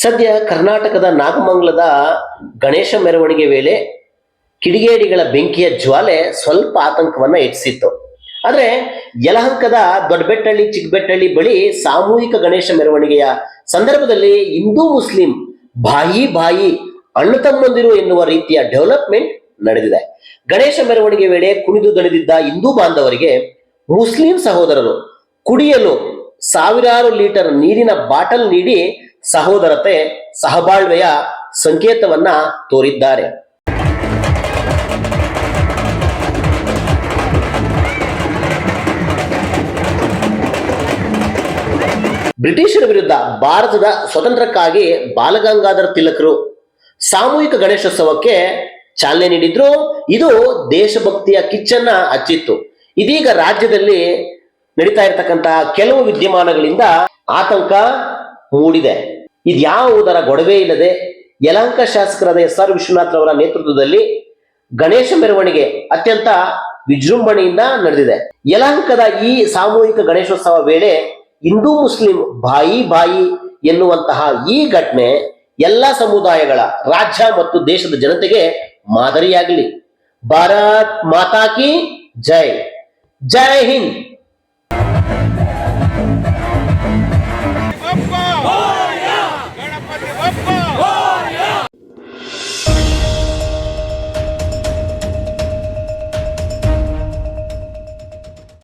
ಸದ್ಯ ಕರ್ನಾಟಕದ ನಾಗಮಂಗಲದ ಗಣೇಶ ಮೆರವಣಿಗೆ ವೇಳೆ ಕಿಡಿಗೇಡಿಗಳ ಬೆಂಕಿಯ ಜ್ವಾಲೆ ಸ್ವಲ್ಪ ಆತಂಕವನ್ನ ಹೆಚ್ಚಿಸಿತ್ತು. ಆದ್ರೆ ಯಲಹಂಕದ ದೊಡ್ಡಬೆಟ್ಟಳ್ಳಿ, ಚಿಕ್ಕಬೆಟ್ಟಳ್ಳಿ ಬಳಿ ಸಾಮೂಹಿಕ ಗಣೇಶ ಮೆರವಣಿಗೆಯ ಸಂದರ್ಭದಲ್ಲಿ ಹಿಂದೂ ಮುಸ್ಲಿಂ ಬಾಯಿ ಬಾಯಿ ಅಣ್ಣ ತಮ್ಮಂದಿರು ಎನ್ನುವ ರೀತಿಯ ಡೆವಲಪ್ಮೆಂಟ್ ನಡೆದಿದೆ. ಗಣೇಶ ಮೆರವಣಿಗೆ ವೇಳೆ ಕುಣಿದು ದಣಿದಿದ್ದ ಹಿಂದೂ ಬಾಂಧವರಿಗೆ ಮುಸ್ಲಿಂ ಸಹೋದರರು ಕುಡಿಯಲು ಸಾವಿರಾರು ಲೀಟರ್ ನೀರಿನ ಬಾಟಲ್ ನೀಡಿ ಸಹೋದರತೆ, ಸಹಬಾಳ್ವೆಯ ಸಂಕೇತವನ್ನ ತೋರಿದ್ದಾರೆ. ಬ್ರಿಟಿಷರ ವಿರುದ್ಧ ಭಾರತದ ಸ್ವತಂತ್ರಕ್ಕಾಗಿ ಬಾಲಗಂಗಾಧರ ತಿಲಕರು ಸಾಮೂಹಿಕ ಗಣೇಶೋತ್ಸವಕ್ಕೆ ಚಾಲನೆ ನೀಡಿದ್ರು. ಇದು ದೇಶಭಕ್ತಿಯ ಕಿಚ್ಚನ್ನ ಹಚ್ಚಿತ್ತು. ಇದೀಗ ರಾಜ್ಯದಲ್ಲಿ ನಡೀತಾ ಇರತಕ್ಕಂತಹ ಕೆಲವು ವಿದ್ಯಮಾನಗಳಿಂದ ಆತಂಕ ಮೂಡಿದೆ. ಇದ್ಯಾವುದರ ಗೊಡವೆ ಇಲ್ಲದೆ ಯಲಹಂಕ ಶಾಸಕರಾದ ಎಸ್ ಆರ್ ವಿಶ್ವನಾಥ್ ಅವರ ನೇತೃತ್ವದಲ್ಲಿ ಗಣೇಶ ಮೆರವಣಿಗೆ ಅತ್ಯಂತ ವಿಜೃಂಭಣೆಯಿಂದ ನಡೆದಿದೆ. ಯಲಹಂಕದ ಈ ಸಾಮೂಹಿಕ ಗಣೇಶೋತ್ಸವ ವೇಳೆ ಹಿಂದೂ ಮುಸ್ಲಿಂ ಬಾಯಿ ಬಾಯಿ ಎನ್ನುವಂತಹ ಈ ಘಟನೆ ಎಲ್ಲ ಸಮುದಾಯಗಳ ರಾಜ್ಯ ಮತ್ತು ದೇಶದ ಜನತೆಗೆ ಮಾದರಿಯಾಗಲಿ. ಭಾರತ್ ಮಾತಾ ಕಿ ಜೈ. ಜೈ ಹಿಂದ್.